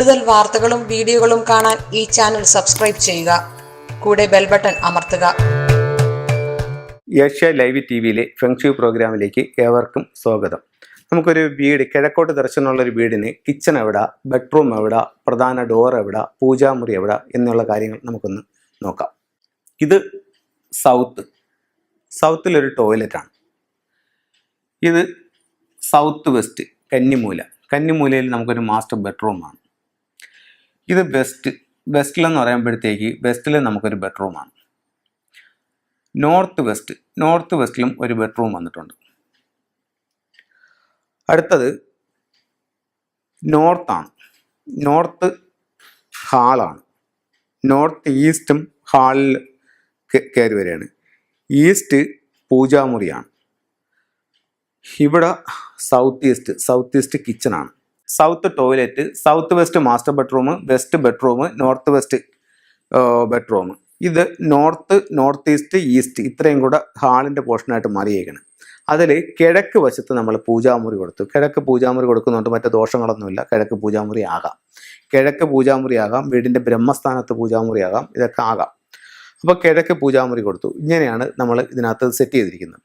കൂടുതൽ വാർത്തകളും വീഡിയോകളും കാണാൻ ഈ ചാനൽ സബ്സ്ക്രൈബ് ചെയ്യുക. കൂടെ ബെൽ ബട്ടൺ അമർത്തുക. ഏഷ്യ ലൈവ് ടി വിയിലെ ഫെങ്ഷു പ്രോഗ്രാമിലേക്ക് ഏവർക്കും സ്വാഗതം. നമുക്കൊരു വീട് കിഴക്കോട്ട് ദർശനമുള്ള ഒരു വീടിന് കിച്ചൺ എവിടെ ബെഡ്റൂം എവിടെ പ്രധാന ഡോർ എവിടെ പൂജാമുറി എവിടെ എന്നുള്ള കാര്യങ്ങൾ നമുക്കൊന്ന് നോക്കാം. ഇത് സൗത്ത് സൗത്തിലൊരു ടോയ്ലറ്റാണ് ഇത് സൗത്ത് വെസ്റ്റ് കന്നിമൂല. കന്നിമൂലയിൽ നമുക്കൊരു മാസ്റ്റർ ബെഡ്റൂമാണ് ഇത് വെസ്റ്റ് വെസ്റ്റിലെന്ന് പറയുമ്പോഴത്തേക്ക് വെസ്റ്റിൽ നമുക്കൊരു ബെഡ്റൂമാണ് നോർത്ത് വെസ്റ്റ് നോർത്ത് വെസ്റ്റിലും ഒരു ബെഡ്റൂം വന്നിട്ടുണ്ട്. അടുത്തത് നോർത്താണ് നോർത്ത് ഹാളാണ് നോർത്ത് ഈസ്റ്റും ഹാളിൽ കയറി വരികയാണ്. ഈസ്റ്റ് പൂജാമുറിയാണ്. ഇവിടെ south east south east കിച്ചണാണ് south toilet south west master bedroom west bedroom north west bedroom ഇത് നോർത്ത് നോർത്ത് ഈസ്റ്റ് ഈസ്റ്റ് ഇത്രയും കൂടെ ഹാളിന്റെ പോർഷനായിട്ട് മാറിയേക്കണം. അതിൽ കിഴക്ക് വശത്ത് നമ്മൾ പൂജാമുറി കൊടുത്തു. കിഴക്ക് പൂജാമുറി കൊടുക്കുന്നുണ്ട് മറ്റു ദോഷങ്ങളൊന്നുമില്ല. കിഴക്ക് പൂജാമുറി ആകാം. കിഴക്ക് പൂജാമുറി ആകാം വീടിന്റെ ബ്രഹ്മസ്ഥാനത്ത് പൂജാമുറി ആകാം ഇതൊക്കെ ആകാം. അപ്പോൾ കിഴക്ക് പൂജാമുറി കൊടുത്തു. ഇങ്ങനെയാണ് നമ്മൾ ഇതിനകത്ത് സെറ്റ് ചെയ്തിരിക്കുന്നത്.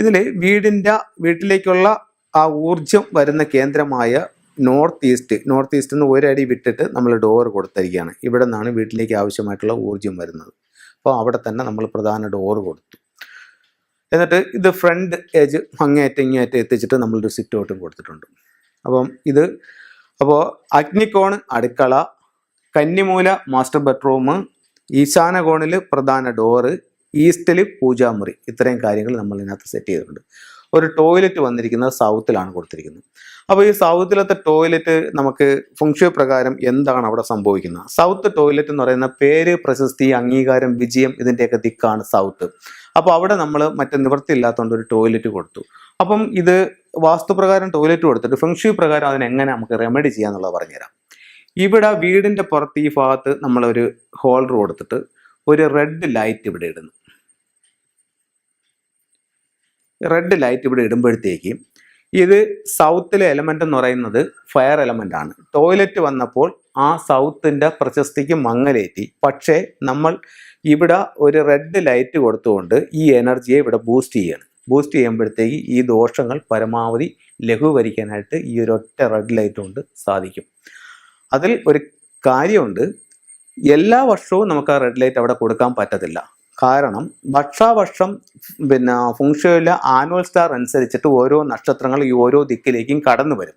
ഇതിൽ വീടിന്റെ വീട്ടിലേക്കുള്ള ആ ഊർജം വരുന്ന കേന്ദ്രമായ നോർത്ത് ഈസ്റ്റ് നോർത്ത് ഈസ്റ്റിൽ നിന്ന് ഒരടി വിട്ടിട്ട് നമ്മൾ ഡോർ കൊടുത്തിരിക്കുകയാണ്. ഇവിടെ നിന്നാണ് വീട്ടിലേക്ക് ആവശ്യമായിട്ടുള്ള ഊർജം വരുന്നത്. അപ്പോൾ അവിടെ തന്നെ നമ്മൾ പ്രധാന ഡോർ കൊടുത്തു. എന്നിട്ട് ഇത് ഫ്രണ്ട് ഏജ് അങ്ങേയറ്റം ഇങ്ങേയറ്റം എത്തിച്ചിട്ട് നമ്മളൊരു സിറ്റ് ഔട്ടും കൊടുത്തിട്ടുണ്ട്. അപ്പം ഇത് അപ്പോൾ അഗ്നിക്കോൺ അടുക്കള കന്നിമൂല മാസ്റ്റർ ബെഡ്റൂം ഈശാന കോണിൽ പ്രധാന ഡോറ് ഈസ്റ്റിൽ പൂജാമുറി. ഇത്രയും കാര്യങ്ങൾ നമ്മൾ ഇതിനകത്ത് സെറ്റ് ചെയ്തിട്ടുണ്ട്. ഒരു ടോയ്ലറ്റ് വന്നിരിക്കുന്നത് സൗത്തിലാണ് കൊടുത്തിരിക്കുന്നത്. അപ്പോൾ ഈ സൗത്തിലത്തെ ടോയ്ലറ്റ് നമുക്ക് ഫുങ്ഷു പ്രകാരം എന്താണ് അവിടെ സംഭവിക്കുന്നത്? സൗത്ത് ടോയ്ലറ്റ് എന്ന് പറയുന്ന പേര് പ്രശസ്തി അംഗീകാരം വിജയം ഇതിന്റെയൊക്കെ ദിക്കാണ് സൗത്ത്. അപ്പോൾ അവിടെ നമ്മൾ മറ്റു നിവൃത്തിയില്ലാത്തതുകൊണ്ട് ഒരു ടോയ്ലറ്റ് കൊടുത്തു. അപ്പം ഇത് വാസ്തുപ്രകാരം ടോയ്ലറ്റ് കൊടുത്തിട്ട് ഫെങ്ഷു പ്രകാരം അതിനെങ്ങനെ നമുക്ക് റെമഡി ചെയ്യാന്നുള്ളത് പറഞ്ഞുതരാം. ഇവിടെ വീടിന്റെ പുറത്ത് ഈ ഭാഗത്ത് നമ്മളൊരു ഹോൾഡർ കൊടുത്തിട്ട് ഒരു റെഡ് ലൈറ്റ് ഇവിടെ ഇടുന്നു. റെഡ് ലൈറ്റ് ഇവിടെ ഇടുമ്പോഴത്തേക്ക് ഇത് സൗത്തിലെ എലമെന്റ് എന്ന് പറയുന്നത് ഫയർ എലമെന്റ് ആണ്. ടോയ്ലറ്റ് വന്നപ്പോൾ ആ സൗത്തിന്റെ പ്രശസ്തിക്ക് മങ്ങലേറ്റി. പക്ഷേ നമ്മൾ ഇവിടെ ഒരു റെഡ് ലൈറ്റ് കൊടുത്തുകൊണ്ട് ഈ എനർജിയെ ഇവിടെ ബൂസ്റ്റ് ചെയ്യണം. ബൂസ്റ്റ് ചെയ്യുമ്പോഴത്തേക്ക് ഈ ദോഷങ്ങൾ പരമാവധി ലഘൂകരിക്കാനായിട്ട് ഈ ഒരു ഒറ്റ റെഡ് ലൈറ്റ് കൊണ്ട് സാധിക്കും. അതിൽ ഒരു കാര്യമുണ്ട്. എല്ലാ വർഷവും നമുക്ക് ആ റെഡ് ലൈറ്റ് അവിടെ കൊടുക്കാൻ പറ്റത്തില്ല. കാരണം വർഷാവർഷം പിന്നെ ഫുങ്ഷയിലെ ആനുവൽ സ്റ്റാർ അനുസരിച്ചിട്ട് ഓരോ നക്ഷത്രങ്ങൾ ഈ ഓരോ ദിക്കിലേക്കും കടന്നു വരും.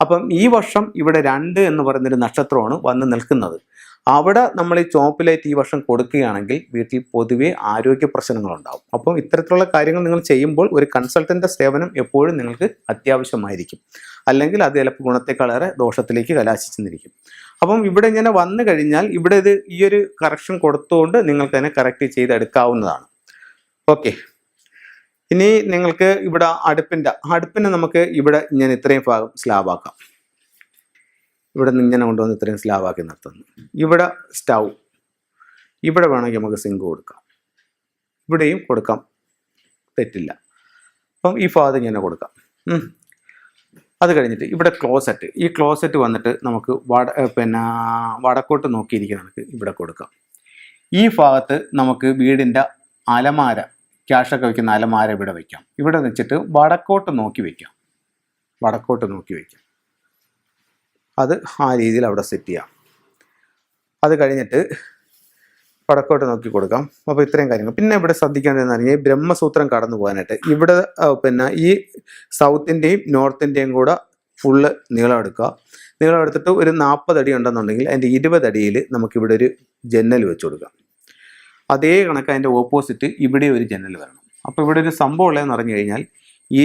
അപ്പം ഈ വർഷം ഇവിടെ രണ്ട് എന്ന് പറയുന്നൊരു നക്ഷത്രമാണ് വന്ന് നിൽക്കുന്നത്. അവിടെ നമ്മൾ ഈ ചോപ്പ് ലൈറ്റ് ഈ വർഷം കൊടുക്കുകയാണെങ്കിൽ വീട്ടിൽ പൊതുവേ ആരോഗ്യ പ്രശ്നങ്ങളുണ്ടാവും. അപ്പം ഇത്തരത്തിലുള്ള കാര്യങ്ങൾ നിങ്ങൾ ചെയ്യുമ്പോൾ ഒരു കൺസൾട്ടന്റെ സേവനം എപ്പോഴും നിങ്ങൾക്ക് അത്യാവശ്യമായിരിക്കും. അല്ലെങ്കിൽ അത് ചിലപ്പോൾ ഗുണത്തെക്കാളേറെ ദോഷത്തിലേക്ക് കലാശിച്ചെന്നിരിക്കും. അപ്പം ഇവിടെ ഇങ്ങനെ വന്നു കഴിഞ്ഞാൽ ഇവിടെ ഇത് ഈ ഒരു കറക്ഷൻ കൊടുത്തുകൊണ്ട് നിങ്ങൾക്ക് തന്നെ കറക്റ്റ് ചെയ്തെടുക്കാവുന്നതാണ്. ഓക്കെ ഇനി നിങ്ങൾക്ക് ഇവിടെ അടുപ്പിന്റെ അടുപ്പിനെ നമുക്ക് ഇവിടെ ഞാൻ ഇത്രയും ഭാഗം സ്ലാബാക്കാം ഇവിടെ നിന്ന് ഇങ്ങനെ കൊണ്ടുവന്ന് ഇത്രയും സ്ലാബാക്കി നിർത്തുന്നു. ഇവിടെ സ്റ്റൗ ഇവിടെ വേണമെങ്കിൽ നമുക്ക് സിങ്ക് കൊടുക്കാം. ഇവിടെയും കൊടുക്കാം. തെറ്റില്ല. അപ്പം ഈ ഭാഗത്ത് ഇങ്ങനെ കൊടുക്കാം. അത് കഴിഞ്ഞിട്ട് ഇവിടെ ക്ലോസറ്റ് ഈ ക്ലോസറ്റ് വന്നിട്ട് നമുക്ക് വട പിന്നെ വടക്കോട്ട് നോക്കിയിരിക്കുന്ന നമുക്ക് ഇവിടെ കൊടുക്കാം. ഈ ഭാഗത്ത് നമുക്ക് വീടിന്റെ അലമാര ക്യാഷൊക്കെ വെക്കുന്ന അലമാര ഇവിടെ വയ്ക്കാം ഇവിടെ വെച്ചിട്ട് വടക്കോട്ട് നോക്കി വയ്ക്കാം വടക്കോട്ട് നോക്കി വയ്ക്കാം അത് ആ രീതിയിൽ അവിടെ സെറ്റ് ചെയ്യാം. അത് കഴിഞ്ഞിട്ട് വടക്കോട്ട് നോക്കി കൊടുക്കാം. അപ്പോൾ ഇത്രയും കാര്യങ്ങൾ. പിന്നെ ഇവിടെ ശ്രദ്ധിക്കേണ്ടതെന്ന് പറഞ്ഞാൽ ബ്രഹ്മസൂത്രം കടന്നു പോകാനായിട്ട് ഇവിടെ പിന്നെ ഈ സൗത്തിന്റെയും നോർത്തിന്റെയും കൂടെ ഫുള്ള് നീളം എടുക്കുക. നീളം എടുത്തിട്ട് ഒരു നാൽപ്പത് അടി ഉണ്ടെന്നുണ്ടെങ്കിൽ അതിന്റെ ഇരുപത് അടിയിൽ നമുക്ക് ഇവിടെ ഒരു ജനൽ വെച്ച് കൊടുക്കാം. അതേ കണക്ക് അതിന്റെ ഓപ്പോസിറ്റ് ഇവിടെ ഒരു ജനൽ വരണം. അപ്പോൾ ഇവിടെ ഒരു സംഭവം ഉള്ളതെന്ന് പറഞ്ഞു കഴിഞ്ഞാൽ ഈ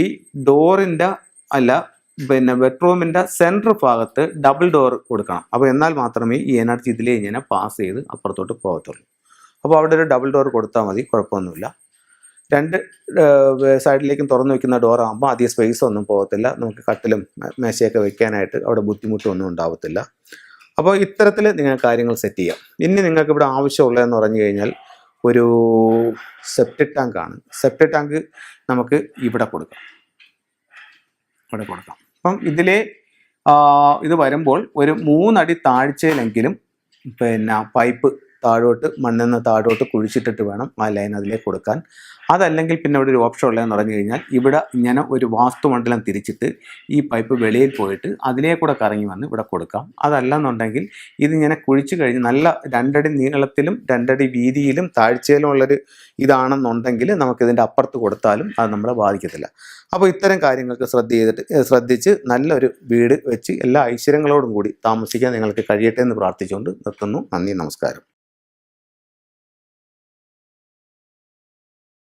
ഡോറിന്റെ അല്ല പിന്നെ ബെഡ്റൂമിന്റെ സെന്റർ ഭാഗത്ത് ഡബിൾ ഡോർ കൊടുക്കണം. അപ്പോൾ എന്നാൽ മാത്രമേ ഈ എനർജി ഇതിലേ ഇങ്ങനെ പാസ് ചെയ്ത് അപ്പുറത്തോട്ട് പോകത്തുള്ളൂ. അപ്പോൾ അവിടെ ഒരു ഡബിൾ ഡോർ കൊടുത്താൽ മതി കുഴപ്പമൊന്നുമില്ല. രണ്ട് സൈഡിലേക്കും തുറന്നു വെക്കുന്ന ഡോർ ആകുമ്പോൾ അധികം സ്പേസ് ഒന്നും പോകത്തില്ല. നമുക്ക് കട്ടിലും മേശയൊക്കെ വെക്കാനായിട്ട് അവിടെ ബുദ്ധിമുട്ടൊന്നും ഉണ്ടാവത്തില്ല. അപ്പോൾ ഇത്തരത്തിൽ നിങ്ങൾ കാര്യങ്ങൾ സെറ്റ് ചെയ്യാം. ഇനി നിങ്ങൾക്ക് ഇവിടെ ആവശ്യമുള്ളതെന്ന് പറഞ്ഞു കഴിഞ്ഞാൽ ഒരു സെപ്റ്റിക് ടാങ്ക് ആണ്. സെപ്റ്റിക് ടാങ്ക് നമുക്ക് ഇവിടെ കൊടുക്കാം. ഇവിടെ കൊടുക്കാം. അപ്പം ഇതിൽ ഇത് വരുമ്പോൾ ഒരു മൂന്നടി താഴ്ചയിലെങ്കിലും പിന്നെ പൈപ്പ് താഴോട്ട് മണ്ണെന്ന് താഴോട്ട് കുഴിച്ചിട്ടിട്ട് വേണം ആ ലൈൻ അതിലേക്ക് കൊടുക്കാൻ. അതല്ലെങ്കിൽ പിന്നെ ഇവിടെ ഒരു ഓപ്ഷൻ ഉള്ളതെന്ന് പറഞ്ഞു കഴിഞ്ഞാൽ ഇവിടെ ഇങ്ങനെ ഒരു വാസ്തുമണ്ഡലം തിരിച്ചിട്ട് ഈ പൈപ്പ് വെളിയിൽ പോയിട്ട് അതിലേ കൂടെ കറങ്ങി വന്ന് ഇവിടെ കൊടുക്കാം. അതല്ലെന്നുണ്ടെങ്കിൽ ഇതിങ്ങനെ കുഴിച്ചു കഴിഞ്ഞ് നല്ല രണ്ടടി നീളത്തിലും രണ്ടടി വീതിയിലും താഴ്ചയിലും ഉള്ളൊരു ഇതാണെന്നുണ്ടെങ്കിൽ നമുക്കിതിന്റെ അപ്പുറത്ത് കൊടുത്താലും അത് നമ്മളെ ബാധിക്കത്തില്ല. അപ്പോൾ ഇത്തരം കാര്യങ്ങൾക്ക് ശ്രദ്ധ ചെയ്തിട്ട് ശ്രദ്ധിച്ച് നല്ലൊരു വീട് വെച്ച് എല്ലാ ഐശ്വര്യങ്ങളോടും കൂടി താമസിക്കാൻ നിങ്ങൾക്ക് കഴിയട്ടെ എന്ന് പ്രാർത്ഥിച്ചുകൊണ്ട് നിർത്തുന്നു. നന്ദി നമസ്കാരം.